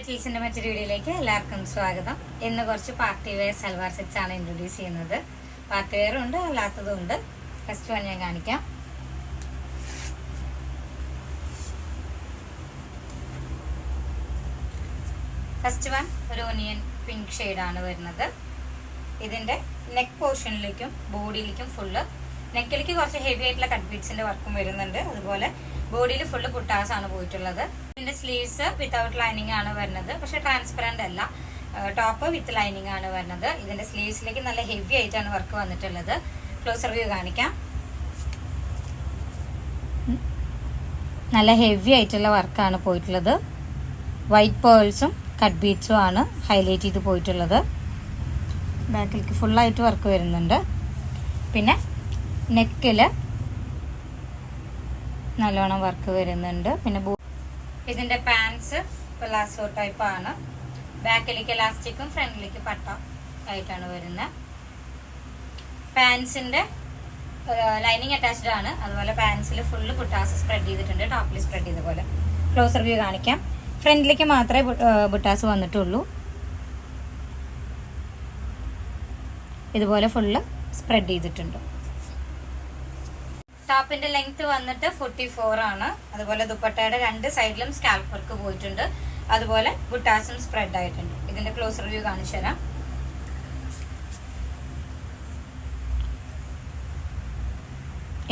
മെറ്റീരിയൽസിന്റെ മറ്റൊരു വീഡിയോയിലേക്ക് എല്ലാവർക്കും സ്വാഗതം. ഇന്ന് കുറച്ച് പാർട്ടി വെയർ സൽവാർ സെറ്റ്സ് ആണ് ഇൻട്രൊഡ്യൂസ് ചെയ്യുന്നത്. പാർട്ടി വെയറും ഉണ്ട് അല്ലാത്തതും ഉണ്ട്. ഫസ്റ്റ് വൺ ഞാൻ കാണിക്കാം. ഫസ്റ്റ് വൺ ഒരു ഓനിയൻ പിങ്ക് ആണ് വരുന്നത്. ഇതിന്റെ നെക്ക് പോർഷനിലേക്കും ബോഡിയിലേക്കും ഫുള്ള് നെക്കിലേക്ക് കുറച്ച് ഹെവി ആയിട്ടുള്ള കട്ട് ബീഡ്സിന്റെ വർക്കും വരുന്നുണ്ട്. അതുപോലെ ബോഡിയിൽ ഫുള്ള് പുട്ടാസ് ആണ് പോയിട്ടുള്ളത്. ഇതിന്റെ സ്ലീവ്സ് വിത്തൗട്ട് ലൈനിങ് ആണ് വരുന്നത്. പക്ഷെ ട്രാൻസ്പെറന്റ് അല്ല. ടോപ്പ് വിത്ത് ലൈനിങ് ആണ് വരുന്നത്. ഇതിന്റെ സ്ലീവ്സിലേക്ക് നല്ല ഹെവി ആയിട്ടാണ് വർക്ക് വന്നിട്ടുള്ളത്. ക്ലോസർ വ്യൂ കാണിക്കാം. നല്ല ഹെവി ആയിട്ടുള്ള വർക്കാണ് പോയിട്ടുള്ളത്. വൈറ്റ് പേൾസും കട്ട് ബീറ്റ്സും ആണ് ഹൈലൈറ്റ് ചെയ്ത് പോയിട്ടുള്ളത്. ബാക്കിലേക്ക് ഫുള്ളായിട്ട് വർക്ക് വരുന്നുണ്ട്. പിന്നെ നെക്കിൽ നല്ലോണം വർക്ക് വരുന്നുണ്ട്. പിന്നെ ഇതിന്റെ പാൻസ് ടൈപ്പ് ആണ്. ബാക്കിലേക്ക് ഇലാസ്റ്റിക്കും ഫ്രണ്ടിലേക്ക് പട്ട ആയിട്ടാണ് വരുന്നത് പാൻസിന്റെ ലൈനിങ് അറ്റാച്ച്ഡ് ആണ്. അതുപോലെ പാൻസിൽ ഫുള്ള് ബുട്ടാസ് സ്പ്രെഡ് ചെയ്തിട്ടുണ്ട്. ടോപ്പിൽ സ്പ്രെഡ് ചെയ്ത പോലെ. ക്ലോസർ വ്യൂ കാണിക്കാം. ഫ്രണ്ടിലേക്ക് മാത്രമേ ബുട്ടാസ് വന്നിട്ടുള്ളൂ. ഇതുപോലെ ഫുള്ള് സ്പ്രെഡ് ചെയ്തിട്ടുണ്ട്. ടോപ്പിന്റെ ലെങ്ത് വന്നിട്ട് ഫോർട്ടി ഫോർ ആണ്. അതുപോലെ ദുപ്പട്ടയുടെ രണ്ട് സൈഡിലും സ്കാൽപ്പ് വർക്ക് പോയിട്ടുണ്ട്. അതുപോലെ ബുട്ടാസും സ്പ്രെഡ് ആയിട്ടുണ്ട്. ഇതിന്റെ ക്ലോസ് റിവ്യൂ കാണിച്ചു തരാം.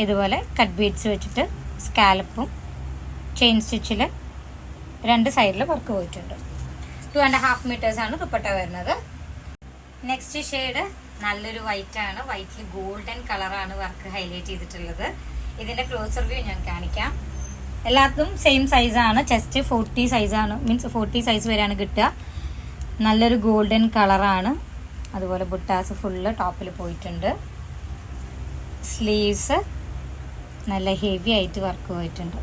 ഇതുപോലെ കട്ട് ബീഡ്സ് വെച്ചിട്ട് സ്കാലപ്പും ചെയിൻ സ്റ്റിച്ചിൽ രണ്ട് സൈഡിൽ വർക്ക് പോയിട്ടുണ്ട്. ടു ആൻഡ് ഹാഫ് ആണ് ദുപ്പട്ട വരുന്നത്. നെക്സ്റ്റ് ഷെയ്ഡ് നല്ലൊരു വൈറ്റ് ആണ്. വൈറ്റിൽ ഗോൾഡൻ കളറാണ് വർക്ക് ഹൈലൈറ്റ് ചെയ്തിട്ടുള്ളത്. ഇതിന്റെ ക്ലോസർ വ്യൂ ഞാൻ കാണിക്കാം. എല്ലാത്തും സെയിം സൈസാണ് ചെസ്റ്റ് ഫോർട്ടി സൈസാണ് മീൻസ് ഫോർട്ടി സൈസ് വരെയാണ് കിട്ടുക. നല്ലൊരു ഗോൾഡൻ കളറാണ് അതുപോലെ ബുട്ടാസ് ഫുള്ള് ടോപ്പിൽ പോയിട്ടുണ്ട്. സ്ലീവ്സ് നല്ല ഹെവി ആയിട്ട് വർക്ക് പോയിട്ടുണ്ട്.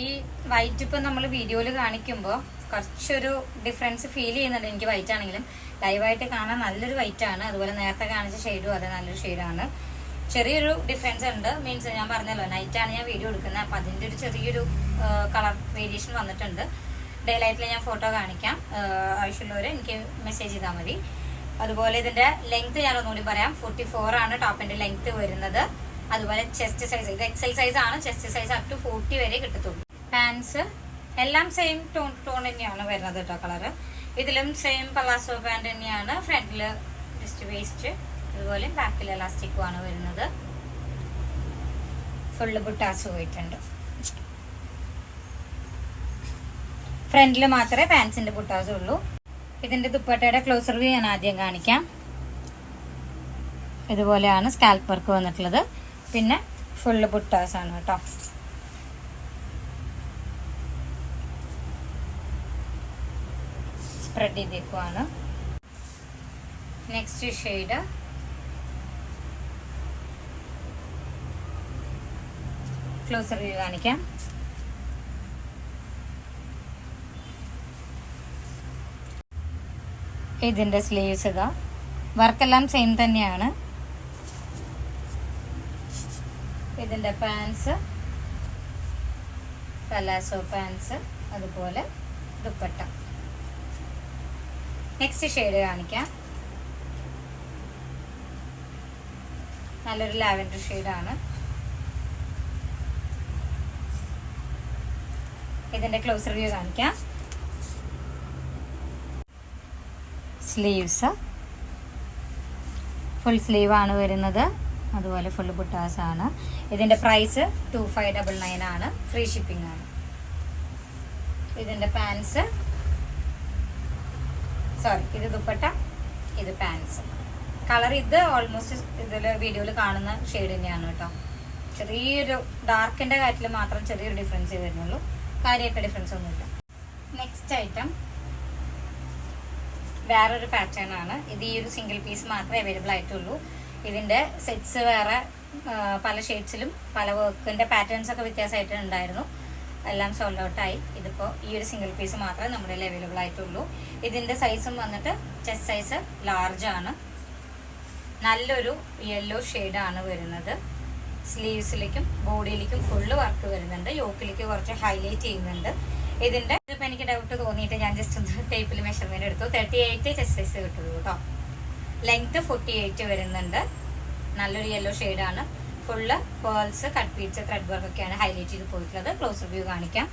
ഈ വൈറ്റ് ഇപ്പം നമ്മൾ വീഡിയോയിൽ കാണിക്കുമ്പോൾ കുറച്ചൊരു ഡിഫറൻസ് ഫീൽ ചെയ്യുന്നുണ്ട്. എനിക്ക് വൈറ്റ് ആണെങ്കിലും. ലൈവായിട്ട് കാണാൻ നല്ലൊരു വൈറ്റ് ആണ്. അതുപോലെ നേരത്തെ കാണിച്ച ഷെയ്ഡും അതെ നല്ലൊരു ഷെയ്ഡാണ് ചെറിയൊരു ഡിഫറൻസ് ഉണ്ട്. മീൻസ് ഞാൻ പറഞ്ഞല്ലോ നൈറ്റ് ആണ് ഞാൻ വീഡിയോ എടുക്കുന്നത്. അപ്പം അതിന്റെ ഒരു ചെറിയൊരു കളർ വേരിയേഷൻ വന്നിട്ടുണ്ട്. ഡേ ലൈറ്റിൽ ഞാൻ ഫോട്ടോ കാണിക്കാം. ആവശ്യമുള്ളവർ എനിക്ക് മെസ്സേജ് ചെയ്താൽ മതി. അതുപോലെ ഇതിന്റെ ലെങ്ത് ഞാൻ ഒന്നുകൂടി പറയാം. ഫോർട്ടി ഫോർ ആണ് ടോപ്പിന്റെ ലെങ്ത് വരുന്നത്. അതുപോലെ ചെസ്റ്റ് സൈസ് ഇത് എക്സൽ സൈസ് ആണ്. Chest size up to forty വരെ കിട്ടത്തുള്ളൂ. പാൻസ് എല്ലാം സെയിം ടോൺ ടോൺ തന്നെയാണ് വരുന്നത് കേട്ടോ കളറ് ഇതിലും സെയിം പലാസോ പാന്റ് തന്നെയാണ്. ഫ്രണ്ടിൽ ജസ്റ്റ് വേസ്റ്റ് അതുപോലെ ബാക്കിൽ എലാസ്റ്റിക്കും ആണ് വരുന്നത്. ഫുള്ള് ബുട്ടാസ് പോയിട്ടുണ്ട്. ഫ്രണ്ടിൽ മാത്രമേ പാൻസിന്റെ ബുട്ടാസ് ഉള്ളൂ. ഇതിന്റെ ദുപ്പട്ടയുടെ ക്ലോസർ വ്യൂ ഞാൻ ആദ്യം കാണിക്കാം. ഇതുപോലെയാണ് സ്കാൽപ്പ് വർക്ക് വന്നിട്ടുള്ളത്. പിന്നെ ഫുള്ള് ബുട്ടാസ് ആണ് കേട്ടോ സ്പ്രെഡ് ചെയ്തേക്കുവാണ്. നെക്സ്റ്റ് ഷെയ്ഡ് ക്ലോസർ വ്യൂ കാണിക്കാം. ഇതിന്റെ സ്ലീവ്സ് ഇതാ. വർക്കെല്ലാം സെയിം തന്നെയാണ്. ഇതിന്റെ പാൻസ് പലാസോ പാൻസ് അതുപോലെ ദുപ്പട്ട. നെക്സ്റ്റ് ഷെയ്ഡ് കാണിക്കാം. നല്ലൊരു ലാവൻഡർ ഷെയ്ഡാണ് ഇതിന്റെ ക്ലോസ് റിവ്യൂ കാണിക്കാം. സ്ലീവ്സ് ഫുൾ സ്ലീവ് ആണ് വരുന്നത്. അതുപോലെ ഫുൾ ബുട്ടാസ് ആണ്. ഇതിന്റെ price two five double nine ആണ്. ഫ്രീ ഷിപ്പിംഗ് ആണ്. ഇതിന്റെ പാൻസ് സോറി ഇത് ദുപ്പട്ട ഇത് പാൻസ് കളർ ഇത് ഓൾമോസ്റ്റ് ഇതിൽ വീഡിയോയിൽ കാണുന്ന ഷെയ്ഡ് തന്നെയാണ് കേട്ടോ. ചെറിയൊരു ഡാർക്കിന്റെ കാര്യത്തിൽ മാത്രം ചെറിയൊരു ഡിഫറൻസ് വരുന്നുള്ളൂ. കാര്യമൊക്കെ ഡിഫറൻസ് ഒന്നുമില്ല. നെക്സ്റ്റ് ഐറ്റം വേറൊരു പാറ്റേൺ ആണ്. ഇത് ഈ ഒരു സിംഗിൾ പീസ് മാത്രമേ അവൈലബിൾ ആയിട്ടുള്ളൂ. ഇതിന്റെ സെറ്റ്സ് വേറെ പല ഷെയ്ഡ്സിലും പല വർക്കിന്റെ പാറ്റേൺസ് ഒക്കെ വ്യത്യാസമായിട്ട് ഉണ്ടായിരുന്നു. എല്ലാം സോൾഡ് ഔട്ടായി ഇതിപ്പോൾ ഈ ഒരു സിംഗിൾ പീസ് മാത്രമേ നമ്മുടെ അവൈലബിൾ ആയിട്ടുള്ളൂ. ഇതിന്റെ സൈസും വന്നിട്ട് ചെസ്റ്റ് സൈസ് ലാർജ് ആണ്. നല്ലൊരു യെല്ലോ ആണ് വരുന്നത്. സ്ലീവ്സിലേക്കും ബോഡിയിലേക്കും ഫുള്ള് വർക്ക് വരുന്നുണ്ട്. യോക്കിലേക്ക് കുറച്ച് ഹൈലൈറ്റ് ചെയ്യുന്നുണ്ട്. ഇതിന്റെ ഇതിപ്പോ എനിക്ക് ഡൗട്ട് തോന്നിയിട്ട് ഞാൻ ജസ്റ്റ് ഒന്ന് ടേപ്പിൽ മെഷർമെന്റ് എടുത്തു. തേർട്ടി എയ്റ്റ് ചെസ്റ്റ് സൈസ് കിട്ടുള്ളൂ കേട്ടോ ലെങ്ത് ഫോർട്ടി എയ്റ്റ് വരുന്നുണ്ട്. നല്ലൊരു യെല്ലോ ആണ്. Full pearls cut പീറ്റ്സ് thread work ഒക്കെയാണ് ഹൈലൈറ്റ് ചെയ്ത് പോയിട്ടുള്ളത്. ക്ലോസ് റിവ്യൂ കാണിക്കാം.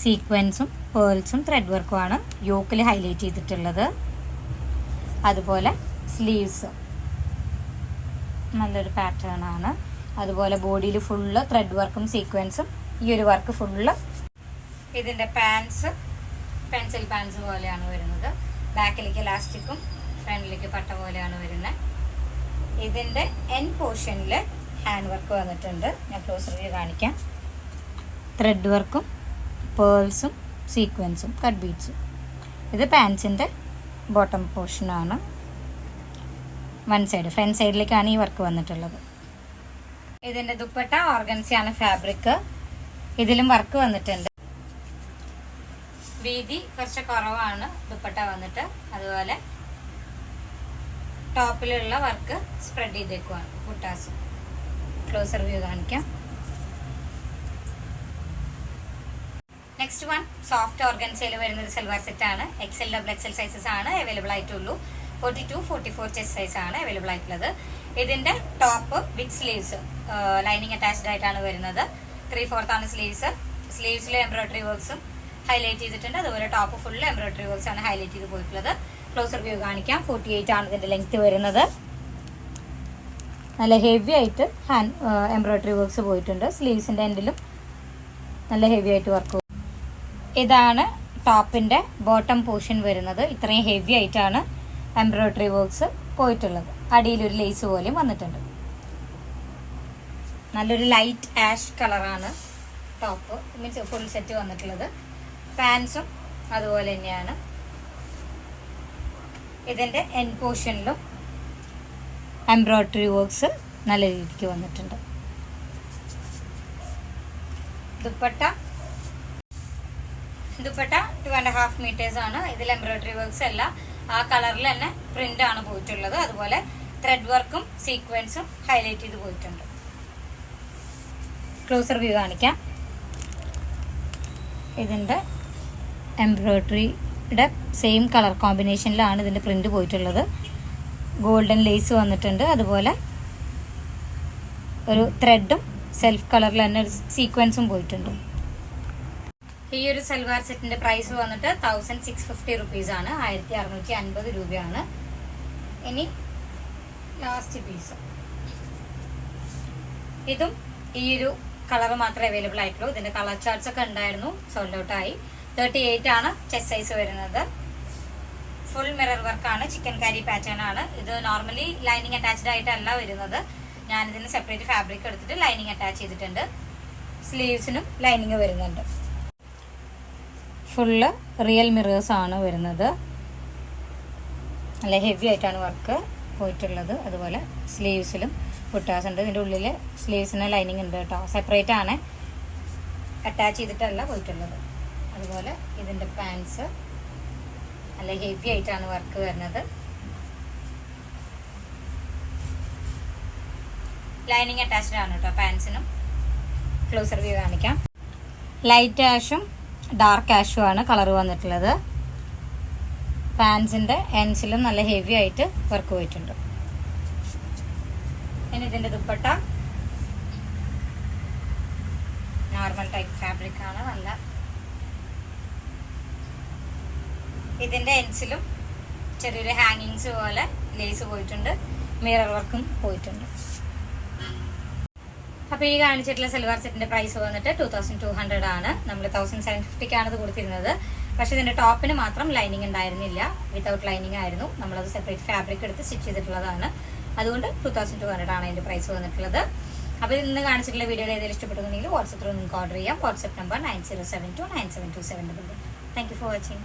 സീക്വൻസും പേൾസും ത്രെഡ് വർക്കും ആണ് യോക്കിൽ ഹൈലൈറ്റ് ചെയ്തിട്ടുള്ളത്. അതുപോലെ സ്ലീവ്സ് നല്ലൊരു പാറ്റേൺ ആണ്. അതുപോലെ ബോഡിയിൽ ഫുള്ള് ത്രെഡ് വർക്കും സീക്വൻസും ഈ ഒരു വർക്ക് ഫുള്ള് ഇതിന്റെ പാൻസ് പെൻസിൽ പാൻസ് പോലെയാണ് വരുന്നത്. ബാക്കിലേക്ക് ഇലാസ്റ്റിക്കും ഫ്രണ്ടിലേക്ക് പട്ട പോലെയാണ് വരുന്നത്. ഇതിന്റെ എൻ പോർഷനിൽ ഹാൻഡ് വർക്ക് വന്നിട്ടുണ്ട്. ഞാൻ ക്ലോസ് റിവ്യൂ കാണിക്കാം. ത്രെഡ് വർക്കും പേൾസും സീക്വൻസും കട്ട് ബീഡ്സും ഇത് പാൻസിന്റെ ബോട്ടം പോർഷനാണ് വൺ സൈഡ് ഫ്രണ്ട് സൈഡിലേക്കാണ് ഈ വർക്ക് വന്നിട്ടുള്ളത്. ഇതിന്റെ ദുപ്പട്ട ഓർഗൻസിയാണ് ഫാബ്രിക് ഇതിലും വർക്ക് വന്നിട്ടുണ്ട്. വീതി കുറച്ച് കുറവാണ് ദുപ്പട്ട വന്നിട്ട്. അതുപോലെ ടോപ്പിലുള്ള വർക്ക് സ്പ്രെഡ് ചെയ്തേക്കുവാണ്. കുട്ടാസ് ക്ലോസർ വ്യൂ കാണിക്കാം. നെക്സ്റ്റ് വൺ സോഫ്റ്റ് ഓർഗൻസയിൽ വരുന്ന ഒരു സൽവാർ സെറ്റ് ആണ്. എക്സൽ ഡബിൾ എക്സൽ സൈസസ് ആണ് അവൈലബിൾ ആയിട്ടുള്ളൂ. Forty two forty four chest size ആണ് അവൈലബിൾ ആയിട്ടുള്ളത്. ഇതിന്റെ top with sleeves lining attached ആയിട്ടാണ് വരുന്നത്. ത്രീ ഫോർത്താണ് സ്ലീവ്സ് സ്ലീവ്സിലെ എംബ്രോയിഡറി വർക്ക്സും ഹൈലൈറ്റ് ചെയ്തിട്ടുണ്ട്. അതുപോലെ ടോപ്പ് ഫുൾ എംബ്രോയിഡറി വർക്ക്സ് ആണ് ഹൈലൈറ്റ് ചെയ്ത് പോയിട്ടുള്ളത്. ക്ലോസർ വ്യൂ കാണിക്കാം. ഫോർട്ടി എയ്റ്റ് ആണ് ഇതിന്റെ ലെങ്ത് വരുന്നത്. നല്ല ഹെവി ആയിട്ട് ഹാൻഡ് എംബ്രോയിഡറി വർക്ക്സ് പോയിട്ടുണ്ട്. സ്ലീവ്സിന്റെ എൻഡിലും നല്ല ഹെവി ആയിട്ട് വർക്ക് ഇതാണ് ടോപ്പിന്റെ ബോട്ടം പോർഷൻ വരുന്നത്. ഇത്രയും ഹെവി ആയിട്ടാണ് എംബ്രോയിഡറി വർക്ക്സ് പോയിട്ടുള്ളത്. അടിയിൽ ഒരു ലേസ് പോലെയും വന്നിട്ടുണ്ട്. നല്ലൊരു ലൈറ്റ് ആഷ് കളറാണ് ടോപ്പ് മീൻസ് ഫുൾ സെറ്റ് വന്നിട്ടുള്ളത്. പാൻസും അതുപോലെ തന്നെയാണ്. ഇതിന്റെ എൻ പോർഷനിലും എംബ്രോയിഡറി വർക്ക്സ് നല്ല രീതിക്ക് വന്നിട്ടുണ്ട്. Dupatta. Dupatta two and half metres ആണ്. ഇതിൽ എംബ്രോയിഡറി വർക്ക്സ് അല്ല. ആ കളറിൽ തന്നെ പ്രിന്റ് ആണ് പോയിട്ടുള്ളത്. അതുപോലെ ത്രെഡ് വർക്കും സീക്വൻസും ഹൈലൈറ്റ് ചെയ്ത് പോയിട്ടുണ്ട്. ക്ലോസർ വ്യൂ കാണിക്കാം. ഇതിന്റെ എംബ്രോയിഡറിയുടെ സെയിം കളർ കോമ്പിനേഷനിലാണ് ഇതിന്റെ പ്രിന്റ് പോയിട്ടുള്ളത്. ഗോൾഡൻ ലേസ് വന്നിട്ടുണ്ട്. അതുപോലെ ഒരു ത്രെഡും സെൽഫ് കളറിൽ തന്നെ ഒരു സീക്വൻസും പോയിട്ടുണ്ട്. ഈ ഒരു സൽവാർ സെറ്റിന്റെ പ്രൈസ് വന്നിട്ട് തൗസൻഡ് സിക്സ് ഫിഫ്റ്റി റുപ്പീസ് ആണ്. ആയിരത്തി അറുന്നൂറ്റി അൻപത് രൂപയാണ്. ഇനി ലാസ്റ്റ് പീസ് ഇതും ഈ ഒരു കളർ മാത്രമേ അവൈലബിൾ ആയിട്ടുള്ളൂ. ഇതിന്റെ കളർ ചാർട്ട്സ് ഒക്കെ ഉണ്ടായിരുന്നു. സോൾഡ് ഔട്ട് ആയി. തേർട്ടി എയ്റ്റ് ആണ് ചെസ്റ്റ് സൈസ് വരുന്നത്. ഫുൾ മിറർ വർക്കാണ് ചിക്കൻ കാരി പാറ്റേൺ ആണ്. ഇത് നോർമലി ലൈനിങ് അറ്റാച്ച്ഡ് ആയിട്ടല്ല വരുന്നത്. ഞാൻ ഇതിന് സെപ്പറേറ്റ് ഫാബ്രിക് എടുത്തിട്ട് ലൈനിങ് അറ്റാച്ച് ചെയ്തിട്ടുണ്ട്. സ്ലീവ്സിനും ലൈനിങ് വരുന്നുണ്ട്. ഫുള്ള് റിയൽ മിറേഴ്സ് ആണ് വരുന്നത്. നല്ല ഹെവി ആയിട്ടാണ് വർക്ക് പോയിട്ടുള്ളത്. അതുപോലെ സ്ലീവ്സിലും പുട്ടാസ് ഉണ്ട്. ഇതിന്റെ ഉള്ളിൽ സ്ലീവ്സിന് ലൈനിങ് ഉണ്ട് കേട്ടോ. സെപ്പറേറ്റ് ആണ്. അറ്റാച്ച് ചെയ്തിട്ടല്ല പോയിട്ടുള്ളത്. അതുപോലെ ഇതിന്റെ പാൻസ് നല്ല ഹെവി ആയിട്ടാണ് വർക്ക് വരുന്നത്. ലൈനിങ് അറ്റാച്ച്ഡ് ആണ് കേട്ടോ പാൻസിനും ക്ലോസർ വ്യൂ കാണിക്കാം. ലൈറ്റ് ആഷും ഡാർക്ക് ആഷും ആണ് കളർ വന്നിട്ടുള്ളത്. പാൻസിന്റെ എൻസിലും നല്ല ഹെവി ആയിട്ട് വർക്ക് പോയിട്ടുണ്ട്. ഇനി ഇതിന്റെ ദുപ്പട്ട. നോർമൽ ടൈപ്പ് ഫാബ്രിക് ആണ്. നല്ല ഇതിന്റെ എൻസിലും ചെറിയൊരു ഹാങ്ങിങ്സ് പോലെ ലേസ് പോയിട്ടുണ്ട്. മിറർ വർക്കും പോയിട്ടുണ്ട്. അപ്പൊ ഈ കാണിച്ചിട്ടുള്ള സിൽവർ സെറ്റിന്റെ പ്രൈസ് വന്നിട്ട് ടൂ തൗസൻഡ് ടു ഹൺഡ്രഡ് ആണ്. നമ്മൾ തൗസൻഡ് സെവൻ ഫിഫ്റ്റിക്കാണ് ഇത് കൊടുത്തിരുന്നത്. പക്ഷെ ഇതിന്റെ ടോപ്പിന് മാത്രം ലൈനിങ് ഉണ്ടായിരുന്നില്ല. വിത്തൗട്ട് ലൈനിങ് ആയിരുന്നു. നമ്മളത് സെപ്പറേറ്റ് ഫാബ്രിക് എടുത്ത് സ്റ്റിച്ച് ചെയ്തിട്ടുള്ളതാണ്. അതുകൊണ്ട് ടൂ തൗസൻഡ് ടു ഹൺഡ്രഡ് ആണ് അതിന്റെ പ്രൈസ് വന്നിട്ടുള്ളത്. അപ്പോൾ ഇന്ന് കാണിച്ചിട്ടുള്ള വീഡിയോയിൽ ഏതെങ്കിലും ഇഷ്ടപ്പെട്ടുണ്ടെങ്കിൽ വാട്സപ്പിൽ നിങ്ങൾക്ക് ഓർഡർ ചെയ്യാം. WhatsApp number nine zero seven two nine seven two seven double thank you for watching